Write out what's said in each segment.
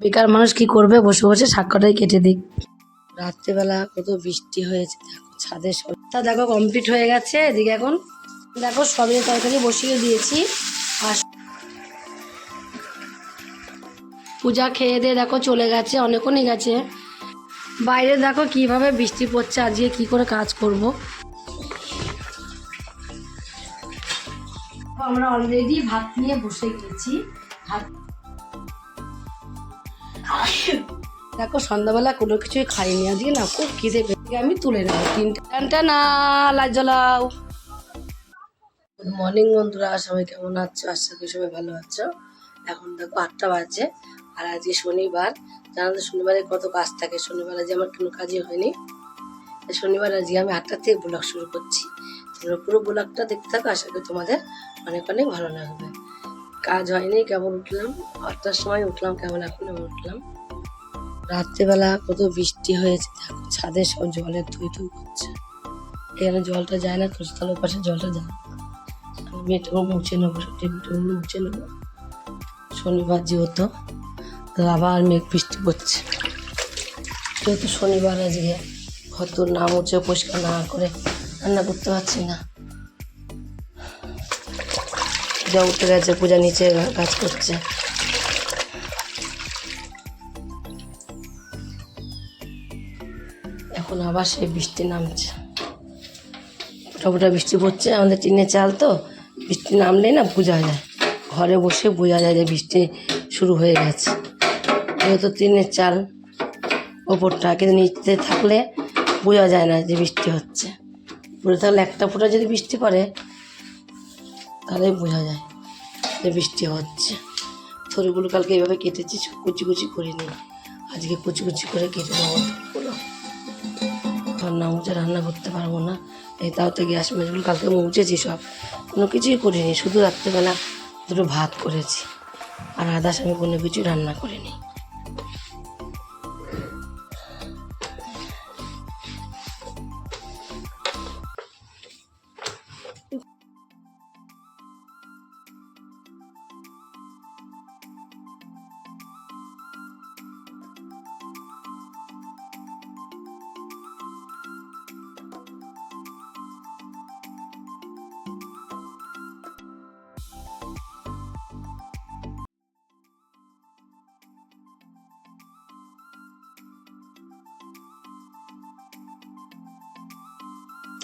বেকার মানুষ কি করবে? বসে বসে সাক্ষরটাই কেটে দিক। রাত্রেবেলা কত বৃষ্টি হয়েছে, দেখো ছাদে সব তা দেখো কমপ্লিট হয়ে গেছে এদিকে এখন। দেখো সবিন তরকারি বসিয়ে দিয়েছি। পূজা খেয়ে দিয়ে দেখো চলে গেছে, অনেকক্ষণই গেছে। বাইরে দেখো কীভাবে বৃষ্টি পড়ছে, আজকে কি করে কাজ করব। আমরা অলরেডি ভাত নিয়ে বসে গেছি। ভাত দেখো, সন্ধ্যাবেলা কোনো কিছুই খাইনি। আজকে না খুব খিদে পেয়ে আমি তুলে নেব। তিনটে ঘণ্টা না জ্বলাও। গুড মর্নিং বন্ধুরা, সবাই কেমন আছো? আশা করি সবাই ভালো আছো। এখন দেখো আটটা বাজে, আর আজকে শনিবার। জানো তো, শনিবারে কত কাজ থাকে, শনিবার আজকে আমার কোনো কাজই হয়নি। শনিবার আজকে আমি আটটা থেকে ব্লগ শুরু করছি। তোমরা পুরো ব্লগটা দেখতে থাকো, আশা করি তোমাদের অনেক অনেক ভালো লাগবে। কাজ হয়নি কেমন উঠলাম। আটটার সময় উঠলাম কেমন এখন উঠলাম। রাত্রেবেলা কত বৃষ্টি হয়েছে, দেখো, ছাদে সব জলে থই থই করছে। এখানে জলটা যায় না তোর পাশে জলটা যায়। আমি এটাও মুছে নেব মুছে নেব। শনিবার যেহেতু আবার মেঘ বৃষ্টি পড়ছে। যেহেতু শনিবার আজকে, হয়তো না মুছে পরিষ্কার না করে রান্না করতে পারছি না। পূজা উঠে গেছে, পূজা নিচে কাজ করছে। এখন আবার সেই বৃষ্টি নামছে। ফোটা বৃষ্টি পড়ছে, আমাদের টিনের চাল তো, বৃষ্টি নামলেই না বোঝা যায়। ঘরে বসে বোঝা যায় যে বৃষ্টি শুরু হয়ে গেছে। যেহেতু টিনের চাল ওপরটা কিন্তু নিচে থাকলে বোঝা যায় না যে বৃষ্টি হচ্ছে। উপরে থাকলে একটা ফোঁটা যদি বৃষ্টি পড়ে তাহলেই বোঝা যায় যে বৃষ্টি হচ্ছে। থরিগুলো কালকে এইভাবে কেটেছি কুচি কুচি করিনি আজকে কুচি কুচি করে কেটে থরিগুলো রান্না মুছে রান্না করতে পারব না। এই তাও তো গ্যাস মেজগুলো কালকে মুছেছি সব। কোনো কিছুই করিনি, শুধু রাত্রেবেলা দুটো ভাত করেছি। আর আদার্স আমি কোনো কিছুই রান্না করিনি।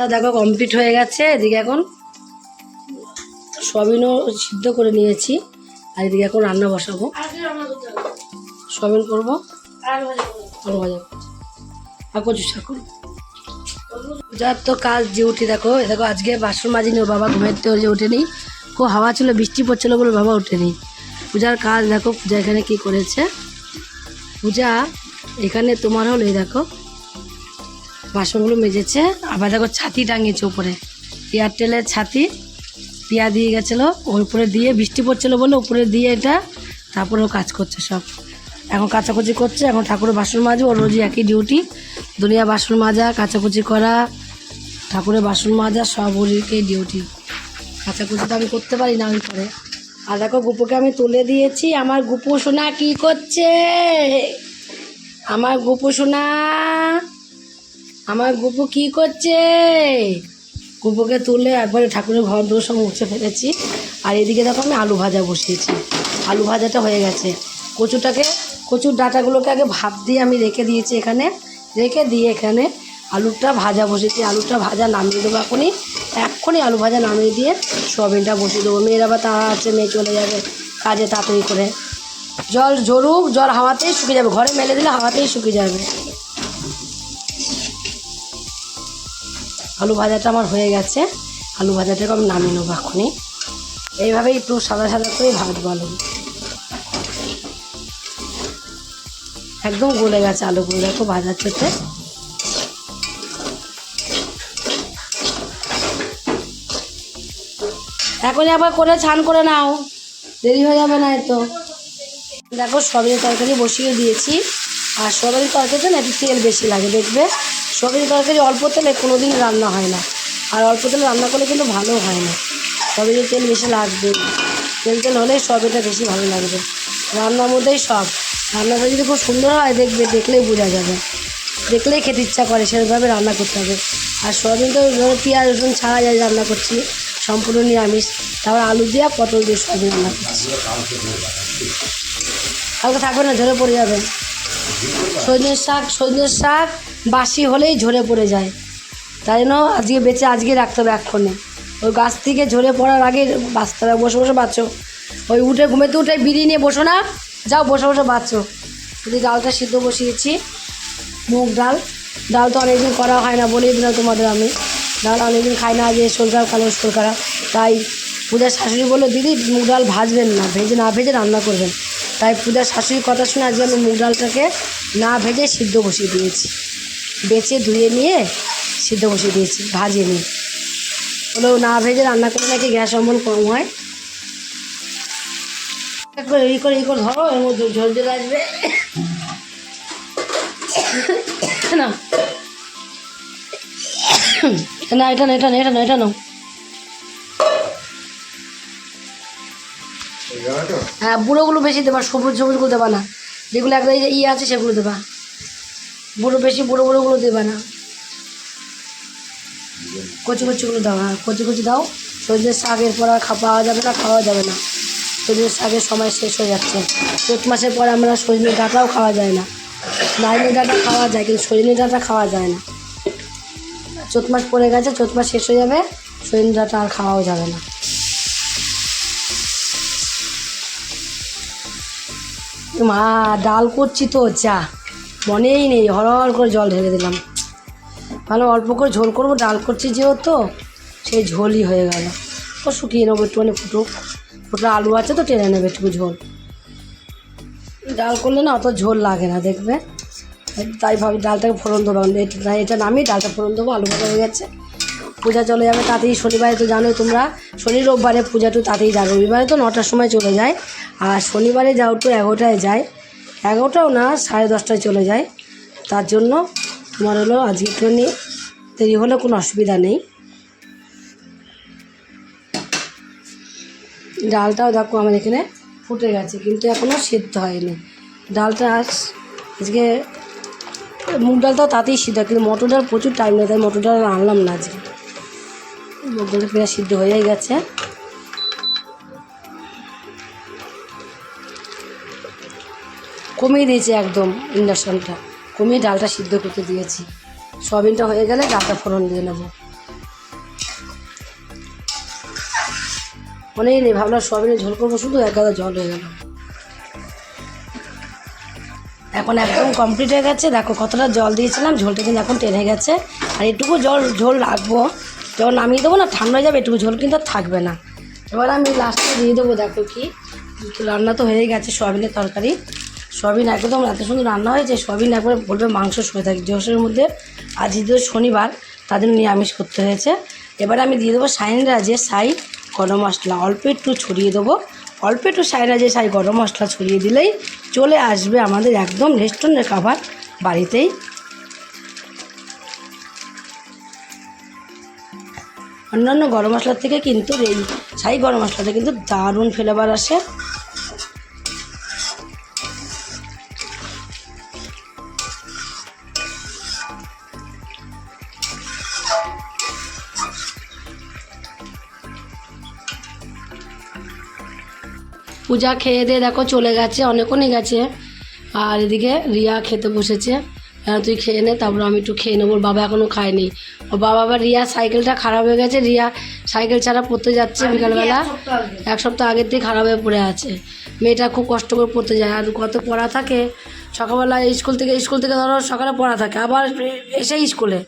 তা দেখো কমপ্লিট হয়ে গেছে। এদিকে এখন সবিনও সিদ্ধ করে নিয়েছি। আর এদিকে এখন রান্না বসাবো। সবিন করব। আর কচু শাক যার তো কাজ ডিউটি দেখো দেখো, আজকে বাসন মাজিনি, ওর বাবা ঘুমের থেকে যে ওঠেনি খুব হাওয়া ছিল, বৃষ্টি পড়ছিল বলে বাবা ওঠেনি পূজার কাজ দেখো, পূজা এখানে কি করেছে? পূজা, এখানে তোমার হলো দেখো বাসনগুলো মেজেছে, আবার দেখো ছাতি টাঙিয়েছে উপরে। এয়ারটেলের ছাতি পিয়া দিয়ে গেছিল, ওর উপরে দিয়ে বৃষ্টি পড়ছিলো বলে উপরে দিয়ে এটা তারপরে ও কাজ করছে সব। এখন কাচাকুচি করছে, এখন ঠাকুরের বাসন মাজে ওর রোজই একই ডিউটি দুনিয়া বাসন মাজা, কাচাকুচি করা, ঠাকুরের বাসন মাজা, সব ওরই ডিউটি কাচাকুচি তো আমি করতে পারি না আমি করে। আর দেখো গুপুকে আমি তুলে দিয়েছি, আমার গুপু সোনা কি করছে? আমার গুপু সোনা আমার গুপু কি করছে? গুপুকে তুলে একবারে ঠাকুরের ঘর দোর সব মুছে ফেলেছি। আর এদিকে দেখো আমি আলু ভাজা বসিয়েছি। আলু ভাজাটা হয়ে গেছে। কচুটাকে, কচুর ডাঁটাগুলোকে আগে ভাপ দিয়ে আমি রেখে দিয়েছি এখানে। রেখে দিয়ে এখানে আলুটা ভাজা বসিয়েছি। আলুটা ভাজা নামিয়ে দেবো এখনই। এক্ষুনি আলু ভাজা নামিয়ে দিয়ে সোয়াবিনটা বসিয়ে দেবো। মেয়ের আবার তাড়া আছে, মেয়ে চলে যাবে কাজে তাড়াতাড়ি করে। জল ঝরুক, জল হাওয়াতেই শুকিয়ে যাবে। ঘরে মেলে দিলে হাওয়াতেই শুকিয়ে যাবে। আলু ভাজাটা আমার হয়ে গেছে। আলু ভাজাটাকে আমি নামিয়ে নেব এখনই এইভাবেই একটু সাদা সাদা করে ভাজবো আলু একদম গলে গেছে আলুগুলো, দেখো ভাজার চোটে এখনই আবার করে ছান করে নাও। দেরি হয়ে যাবে না তো। দেখো সবিনের তরকারি বসিয়ে দিয়েছি। আর সবিনের তরকারিতে না একটু তেল বেশি লাগে, দেখবে? সবিনের তরকারি অল্প তেলে কোনো দিন রান্না হয় না। আর অল্প তেলে রান্না করলে কিন্তু ভালো হয় না। সবিনের তেল বেশি লাগবে, তেল তেল হলে সবিনটা বেশি ভালো লাগবে। রান্নার মধ্যেই সব। রান্নাটা যদি খুব সুন্দর হয়, দেখবে, দেখলেই বোঝা যাবে। দেখলেই খেতে ইচ্ছা করে সেরকমভাবে রান্না করতে হবে। আর সোয়াবিন তো পেঁয়াজ, রসুন ছাড়া যায় রান্না করছি, সম্পূর্ণ নিরামিষ। তারপর আলু দিয়ে পটল দিয়ে সোয়াবিন রান্না করছি। কালকে থাকবে না, ঝরে পড়ে যাবে। সজনের শাক সজনের শাক, বাসি হলেই ঝরে পড়ে যায়। তাই জন্য আজকে বেঁচে, আজকে রাখতে হবে এক্ষণে। ওই গাছ থেকে ঝরে পড়ার আগে বাঁচতে হবে, বসে বসে বাঁচো। ওই উঠে, ঘুমেতে উঠে বিড়ি নিয়ে বসো না, যাও বসে বসে বাঁচো। যদি ডালটা সিদ্ধ বসিয়েছি, মুগ ডাল। ডাল তো অনেকদিন করা হয় না, বলেই দিলাম তোমাদের আমি। ডাল অনেকদিন খাই না যে শরীর কালো শরীর খারাপ তাই পূজার শাশুড়ি বলল, দিদি, মুগ ডাল ভাজবেন না, ভেজে না, ভেজে রান্না করবেন। তাই পূজার শাশুড়ির কথা শুনে আজকে আমি মুগ ডালটাকে না ভেজে সিদ্ধ বসিয়ে দিয়েছি। বেছে ধুয়ে নিয়ে সিদ্ধ বসিয়ে দিয়েছি, ভাজিয়ে নিয়ে। হলেও না ভেজে রান্না করলে নাকি গ্যাস অম্বল কম হয়। এই করে এই করে ধরো, এর মধ্যে আসবে। না। না, এটা না এটা না এটা না, এটা নাও হ্যাঁ বুড়োগুলো বেশি দেবা, সবুজ সবুজগুলো দেবা না। যেগুলো একদম ইয়ে আছে, সেগুলো দেবা। বুড়ো বেশি, বুড়ো বুড়োগুলো দেবা না। কচি কচিগুলো দাও হ্যাঁ কচি কচি দাও। সজনের শাকের পর আর পাওয়া যাবে না, খাওয়া যাবে না। সজনের শাকের সময় শেষ হয়ে যাচ্ছে। চৈত মাসের পর আমরা সজনে ডাঁটাও খাওয়া যায় না। নাইনে ডাঁটা খাওয়া যায়, কিন্তু সজনে ডাঁটা খাওয়া যায় না। চৈত মাস পড়ে গেছে চৈত মাস শেষ হয়ে যাবে, সজনে ডাঁটা আর খাওয়াও যাবে না। মা, ডাল করছি তো, যা। মনেই নেই, হরহর করে জল ঢেলে দিলাম। ভালো অল্প করে ঝোল করব, ডাল করছি যেহেতু, সেই ঝোলই হয়ে গেল। ও শুকিয়ে নেব, একটুখানি ফুটুক। ফুটো আলু আছে তো, টেনে নেবে একটু ঝোল। ডাল করলে না অত ঝোল লাগে না, দেখবে? তাই ভাবি ডালটাকে ফোড়ন দেবো। এটা নামিয়ে ডালটা ফোড়ন দেবো, আলু ভাজা হয়ে গেছে। পূজা চলে যাবে তাতেই শনিবারে তো জানোই তোমরা। শনি রোববারে পূজা তো তাতেই যায় রবিবারে তো নটার সময় চলে যায়। আর শনিবারে যাও তো এগারোটায় যায়। এগারোটাও না, সাড়ে দশটায় চলে যায়। তার জন্য তোমার হলো আজকে একটুখানি দেরি হলে কোনো অসুবিধা নেই। ডালটাও দেখো আমার এখানে ফুটে গেছে, কিন্তু এখনও সেদ্ধ হয়নি। ডালটা আজ আজকে মুগ ডালটাও তাতেই সিদ্ধ, কিন্তু মটর ডাল প্রচুর টাইম নেয়, তাই মটর ডাল আনলাম না আজকে। মুগ ডালটা সিদ্ধ হয়েই গেছে। কমিয়ে দিয়েছি একদম ইন্ডাকশানটা। কমিয়ে ডালটা সিদ্ধ করতে দিয়েছি। সয়াবিনটা হয়ে গেলে ডালটা ফোড়ন দিয়ে নেব। মনেই নেই ভাবলাম সয়াবিনের ঝোল করব, শুধু এক গাদা জল হয়ে গেল। এখন একদম কমপ্লিট হয়ে গেছে। দেখো কতটা জল দিয়েছিলাম, ঝোলটা কিন্তু এখন টেনে গেছে। আর এটুকু জল, ঝোল রাখব। যখন নামিয়ে দেবো না, ঠান্ডা যাবে এটুকু ঝোল কিন্তু থাকবে না। এবার আমি লাস্টে দিয়ে দেবো, দেখো কি রান্না তো হয়ে গেছে, সোয়াবিনের তরকারি। সোয়াবিন একদম এত সুন্দর রান্না হয়েছে, সোয়াবিন একবার বলবে মাংস শুয়ে থাকে। জোসের মধ্যে, আজ যেহেতু শনিবার তাদের নিরামিষ করতে হয়েছে। এবারে আমি দিয়ে দেবো সাইন রাজে সাই গরম মশলা। অল্প একটু ছড়িয়ে দেবো। অল্প একটু সাই রাজে সাই গরম মশলা ছড়িয়ে দিলেই চলে আসবে আমাদের একদম রেস্টুরেন্টের খাবার বাড়িতেই। অন্যান্য গরম মশলার থেকে কিন্তু এই সাই গরম মশলাটা কিন্তু দারুণ ফ্লেভার আসে। পূজা খেয়ে দিয়ে দেখো চলে গেছে, অনেকক্ষণই গেছে। আর এদিকে রিয়া খেতে বসেছে। তুই খেয়ে নে, তারপর আমি একটু খেয়ে নেব, বাবা এখনও খায়নি। বাবা আবার রিয়া সাইকেলটা খারাপ হয়ে গেছে। রিয়া সাইকেল ছাড়া পড়তে যাচ্ছে বিকালবেলা। এক সপ্তাহ আগের থেকে খারাপ হয়ে পড়ে আছে। মেয়েটা খুব কষ্ট করে পড়তে যায়। আর কত পড়া থাকে? সকালবেলা স্কুল থেকে স্কুল থেকে ধরো সকালে পড়া থাকে। আবার এসে স্কুলে।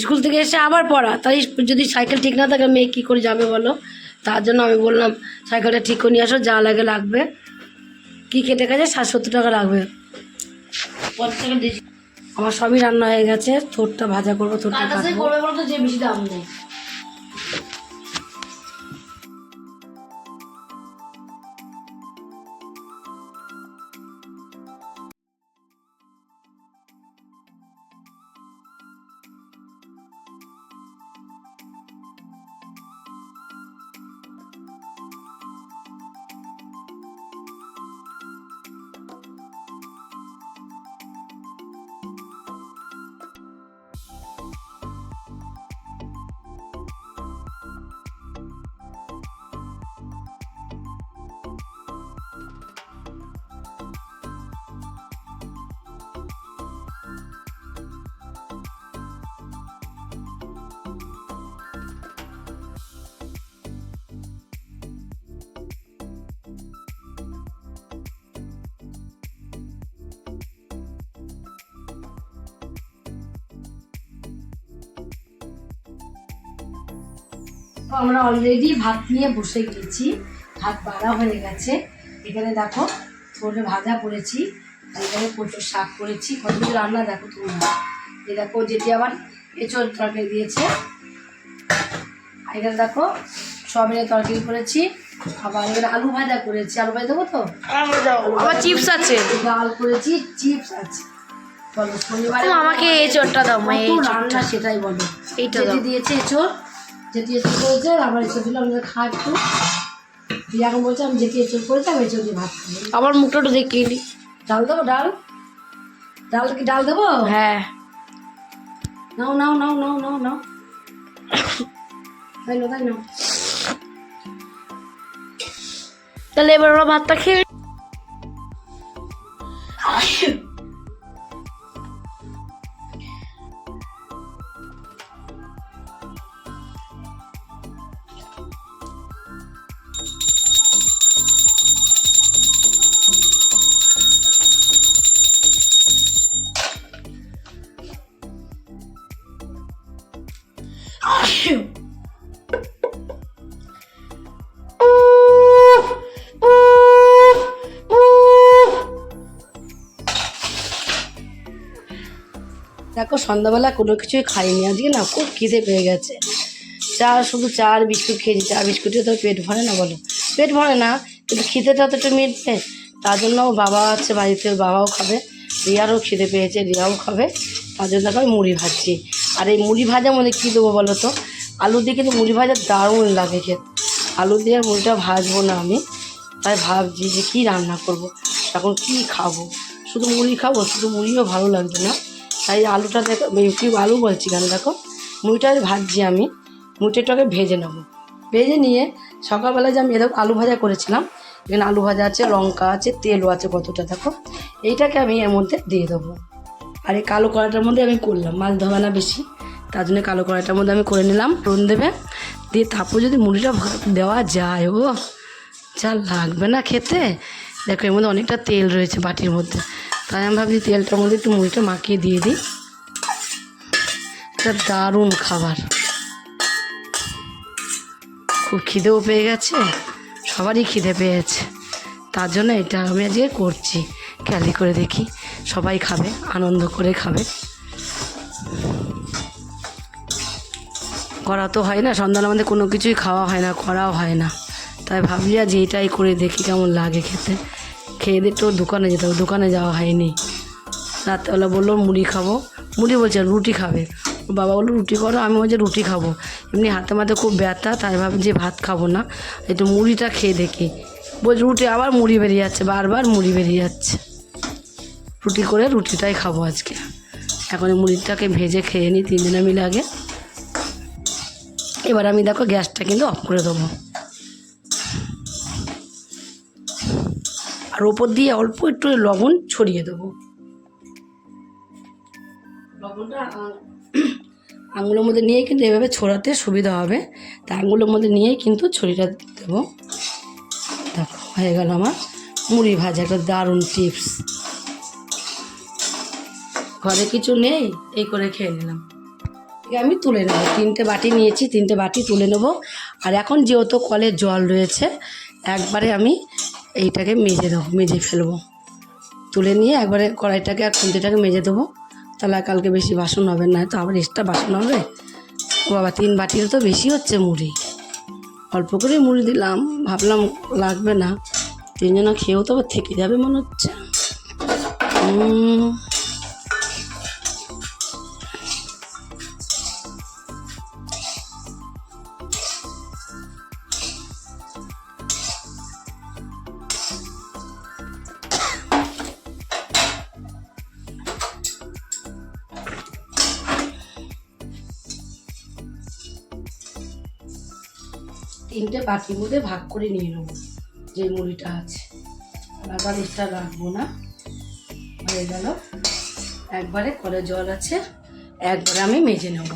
স্কুল থেকে এসে আবার পড়া। তাই যদি সাইকেল ঠিক না থাকে মেয়ে কী করে যাবে বলো? তার জন্য আমি বললাম সাইকেলটা ঠিক করে নিয়ে আসো যা লাগে লাগবে। কী কেটে গেছে সত্তর টাকা লাগবে। আমার সবই রান্না হয়ে গেছে থোরটা ভাজা করব থোরটা কাটবো যে বেশি দাম নেই? তো আমরা অলরেডি ভাত নিয়ে বসে গেছি। ভাত বাড়া হয়ে গেছে। এখানে দেখো ছোটো ভাজা করেছি আর এখানে প্রচুর শাক করেছি। কতগুলো রান্না দেখো তোমরা। এই দেখো যেটি আবার এঁচড় তরকারি দিয়েছে। আর এখানে দেখো সয়াবিনের তরকারি করেছি। আবার এখানে আলু ভাজা করেছি। আলু ভাজা দেবো তো? আবার চিপস আছে। ডাল করেছি চিপস আছে। বলো শনিবারে আমাকে এই চোরটা দাও মা এই চোরটা রান্না সেটাই বলো। এইটা দিয়েছে এঁচড় যেটি এঁচড় করেছে আমার এঁচড় দিলে আমাদের খা একটু দিয়ে এখন বলছে আমি যেটি এঁচড় করেছি আমি এঁচড় দিয়ে ভাত খাব। আবার মুখটা একটু দেখিয়ে নি। ডাল দেবো ডাল? ডাল কি ডাল দেবো? হ্যাঁ। নাও নাও নাও নাও নাও নাও। তাই না তাই না তাহলে এবার ওরা ভাতটা খেয়ে দেখো, সন্ধ্যাবেলা কোনো কিছুই খাইনি। আজকে না খুব খিদে পেয়ে গেছে। চা, শুধু চা বিস্কুট খেয়েছি। চা, বিস্কুটে তো পেট ভরে না, বলো। পেট ভরে না, কিন্তু খিদেটা তো একটু মিটবে। তার জন্য বাবা আছে বাড়িতে বাবাও খাবে। রিয়ারও খিদে পেয়েছে, রিয়াও খাবে। তার জন্য মুড়ি ভাজছি। আর এই মুড়ি ভাজার মধ্যে কী দেবো বলো তো? আলু দিয়ে কিন্তু মুড়ি ভাজা দারুণ লাগে খেতে। আলু দিয়ে আর মুড়িটা ভাজবো না আমি। তাই ভাবছি যে কী রান্না করব। এখন কি খাব? শুধু মুড়ি খাব, শুধু মুড়িও ভালো লাগবে না। তাই আলুটা দেখো কি আলু বলছি কেন দেখো? মুড়িটা ভাজছি আমি। মুড়িটাকে ভেজে নেব। ভেজে নিয়ে সকালবেলা যে আমি এরকম আলু ভাজা করেছিলাম, এখানে আলু ভাজা আছে, লঙ্কা আছে, তেলও আছে কতটা দেখো? এইটাকে আমি এর মধ্যে দিয়ে দেবো। আর এই কালো কড়াইটার মধ্যে আমি করলাম, মাছ ধোয়া না বেশি। তার জন্য কালো কড়াইটার মধ্যে আমি করে নিলাম রন দেবে। দিয়ে তারপর যদি মুড়িটা দেওয়া যায়, ও, যা লাগবে না খেতে। দেখো, এর মধ্যে অনেকটা তেল রয়েছে বাটির মধ্যে। তাই আমি ভাবছি তেলটার মধ্যে একটু মুড়িটা মাখিয়ে দিয়ে দিই। এটা দারুণ খাবার। খুব খিদেও পেয়ে গেছে, সবারই খিদে পেয়েছে। তার জন্য এটা আমি আজকে করছি। ক্যালি করে দেখি। সবাই খাবে, আনন্দ করে খাবে। করা তো হয় না, সন্ধ্যার আমাদের কোনো কিছুই খাওয়া হয় না, করাও হয় না। তাই ভাবছি আজ এইটাই করে দেখি কেমন লাগে খেতে। খেয়ে দিয়ে তো দোকানে যেতে হবে, দোকানে যাওয়া হয়নি। রাত্রেবেলা বলল, মুড়ি খাব? মুড়ি বলছে, রুটি খাবে। বাবা বলল, রুটি করো, আমি বলছি, রুটি খাব। এমনি হাতে মাতে খুব ব্যথা, তাই ভাবি যে ভাত খাব না। একটু মুড়িটা খেয়ে দেখি। বলছি, রুটি, আবার মুড়ি বেরিয়ে যাচ্ছে, বারবার মুড়ি বেরিয়ে যাচ্ছে। রুটি করে রুটিটাই খাব আজকে। এখন মুড়িটাকে ভেজে খেয়ে নিই তিন তিনজনে মিলে আগে। এবার আমি দেখো গ্যাসটা কিন্তু অফ করে দেবো। আর ওপর দিয়ে অল্প একটু লবণ ছড়িয়ে দেবো। লবণটা আঙুলের মধ্যে নিয়ে কিন্তু এভাবে ছড়াতে সুবিধা হবে। তা আঙুলের মধ্যে নিয়েই কিন্তু ছড়িটা দেবো। দেখো, হয়ে গেল আমার মুড়ি ভাজা, একটা দারুণ টিপস ঘরে কিছু নেই, এই করে খেয়ে নিলাম। আমি তুলে নেব। তিনটে বাটি নিয়েছি, তিনটে বাটি তুলে নেব। আর এখন যেহেতু কলের জল রয়েছে, একবারে আমি এইটাকে মেজে দেবো মেজে ফেলব। তুলে নিয়ে একবারে কড়াইটাকে আর খুন্তিটাকে মেজে দেবো। তাহলে কালকে বেশি বাসন হবে না, তো আবার এক্সট্রা বাসন হবে। ও বাবা, তিন বাটির তো বেশি হচ্ছে মুড়ি। অল্প করে মুড়ি দিলাম, ভাবলাম লাগবে না। তিনজন খেয়েও তো আবার থেকে যাবে মনে হচ্ছে। তিনটে বাটির মধ্যে ভাগ করে নিয়ে নেব, যে মুড়িটা আছে। আবার এটা রাখব না, হয়ে গেল। একবারে কলে জল আছে, একবারে আমি মেজে নেব।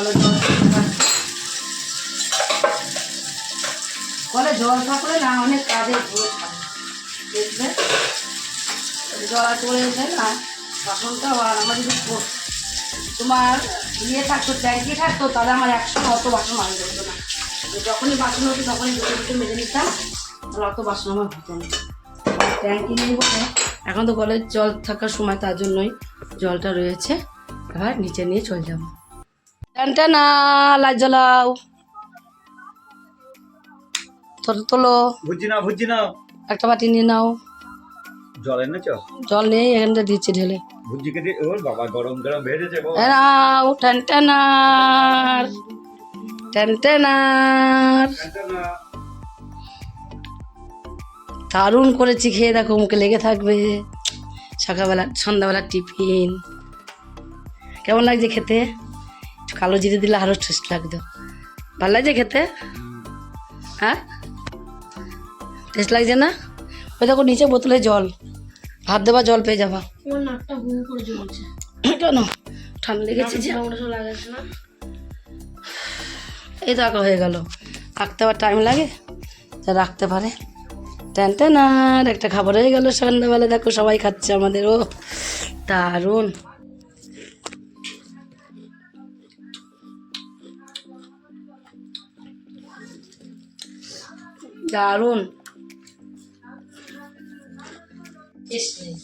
ভালো জল। কলে জল থাকলে না অনেক কাজে দেখবে? জল চলে যায় না বাসনটা আর আমার যদি তোমার ইয়ে থাকতো, ট্যাঙ্কি থাকতো, তাহলে আমার একসঙ্গে অত বাসন মাঝে হতো না। যখনই বাসন হতো, তখনই দুটো দুটো মেজে নিতাম তাহলে অত বাসন আমার হতো না। ট্যাঙ্কি নেই বলে এখন তো কলের জল থাকার সময় তার জন্যই জলটা রয়েছে। এবার নিচে নিয়ে চলে যাব। টানটা না লাইট জ্বলাও তোলো ভুজি না ভুজি না একটা বাটি নিয়ে নাও। জল এনেছ? জল নেই এখানটা দিচ্ছি ঢেলে। ভুজিকে দিয়ে ওর বাবা গরম গরম ভেজেছে নাও টানটানার টানটানার দারুণ করেছি খেয়ে দেখো মুখে লেগে থাকবে। সকালবেলা সন্ধ্যাবেলা টিফিন। কেমন লাগছে খেতে? কালো জিরে দিলে আরও টেস্ট লাগতো। ভালো লাগছে খেতে? হ্যাঁ? টেস্ট লাগছে না? ওই দেখো নিচে বোতলে জল। ভাত দেবা জল পেয়ে যাবা। কেন? ঠান্ডা লেগেছে যে। এই তো আঁকা হয়ে গেল। আঁকতে আবার টাইম লাগে? তা রাখতে পারে। টেন টেনার একটা খাবার হয়ে গেল সন্ধ্যাবেলা। দেখো সবাই খাচ্ছে আমাদের। ও দারুণ। দারুণ। শেষ নেই।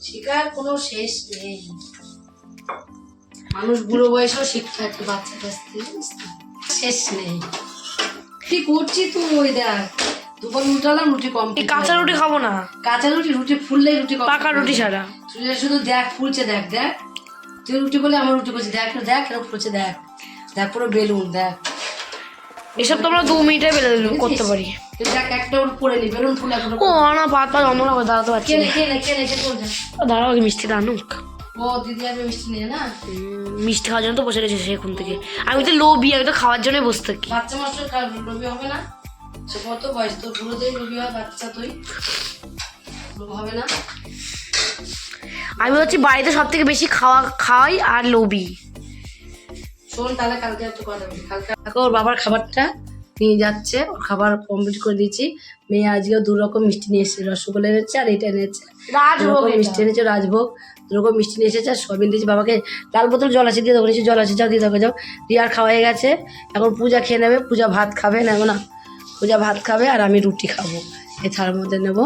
শিকার কোনো শেষ নেই। মানুষ বুড়ো বয়সেও শিখতে একটা বাচ্চা কাছ থেকে শেষ নেই। কি করছি তুই দেখ? দুপুর উল্টালাম রুটি কম কাঁচা রুটি খাব না। কাঁচা রুটি রুটি ফুললেই রুটি কম পাকা রুটি ছাড়া। তুই শুধু দেখ ফুলছে দেখ দেখ। তুই রুটি বলে আমার রুটি করছি দেখ দেখ এরকম ফুলছে দেখ। দেখ পুরো বেলুন দেখ। এসব তো আমরা দু মিনিটে বেলে করতে পারি। ও না পাত পাত অন্য করে দাঁড়াতে পারছি দাঁড়াও আগে মিষ্টিটা আনুক। আমি মিষ্টি মিষ্টি খাওয়ার জন্য তো বসে সে এখন থেকে। আমি তো লোভি আমি তো খাওয়ার জন্য বসে থাকি। বাচ্চা মাস্টার রবি হবে না? সে কত বয়স? তোর বুড়োদের রবি হয় বাচ্চা তুই? হবে না? আমি হচ্ছে বাড়িতে সব থেকে বেশি খাওয়া খাওয়াই আর লোভি। শোন তাহলে কালকে একটু কথা বলি কালকে দেখো ওর বাবার খাবারটা নিয়ে যাচ্ছে ওর খাবার কমপ্লিট করে দিয়েছি। মেয়ে আজকেও দু রকম মিষ্টি নিয়ে এসেছে রসগোল্লা এনেছে আর এটা এনেছে। রকম মিষ্টি এনেছে রাজভোগ। দু রকম মিষ্টি নিয়ে এসেছে আর সবিন দিয়েছি বাবাকে। লাল বোতল জল আছে দিয়ে দেবো নিচে জল আছে যাও দিয়ে দেবো যাও। রিয়ার খাওয়া হয়ে গেছে। এখন পূজা খেয়ে নেবে পূজা ভাত খাবে নেব না। পূজা ভাত খাবে আর আমি রুটি খাব। এই থালার মধ্যে নেব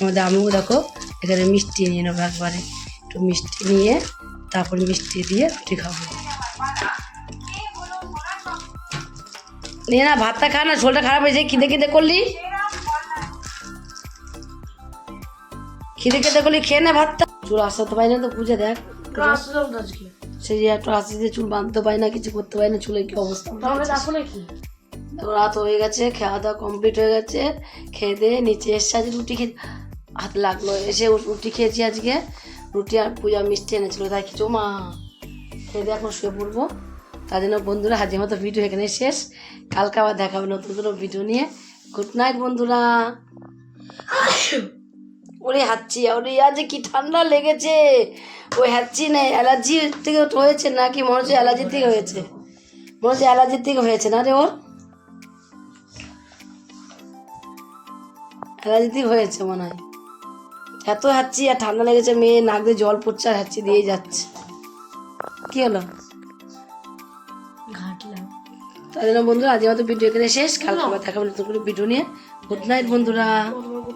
আমাদের আমিও দেখো এখানে মিষ্টি নিয়ে নেব একবারে। একটু মিষ্টি নিয়ে তারপর মিষ্টি দিয়ে রুটি খাব। নিয়ে না ভাতটা খা না শরীরটা খারাপ হয়েছে খিদে খিদে করলি? খিদে খেতে করলি খেয়ে নে ভাতটা। চুল আসতে পারি না তো বুঝে দেখ। সেই যে একটু আসতে চুল বাঁধতে পারি না কিছু করতে পারি না চুলের কি অবস্থা? রাত হয়ে গেছে খাওয়া দাওয়া কমপ্লিট হয়ে গেছে খেয়ে দিয়ে নিচে এসে আজ রুটি খেয়ে হাত লাগল এসে রুটি খেয়েছি আজকে। রুটি আর পূজা মিষ্টি এনেছিল তাই কিছু মা খেয়ে দিয়ে এখন শুয়ে পড়ব। তার জন্য বন্ধুরা হাজির মতো ভিডিও এখানে শেষ। কালকে আবার দেখাবে নতুন কোনো ভিডিও নিয়ে। গুড নাইট বন্ধুরা। ওরে হাঁচি, ওরে, আজ কি ঠান্ডা লেগেছে? ওই হাঁচি নেই অ্যালার্জি থেকে হয়েছে নাকি? মনে হচ্ছে অ্যালার্জি থেকে হয়েছে। মনে হচ্ছে অ্যালার্জি থেকে হয়েছে না রে ওর? অ্যালার্জি থেকে হয়েছে মনে হয়। এত হাঁচি আর ঠান্ডা লেগেছে, মেয়ে নাক দিয়ে জল পড়ছে আর হাঁচি দিয়ে যাচ্ছে। কি হলো? তাই জন্য বন্ধুরা আজকে আমাদের ভিডিও এখানে শেষ। কালকে আবার দেখাবো নতুন করে ভিডিও নিয়ে। গুড নাইট বন্ধুরা।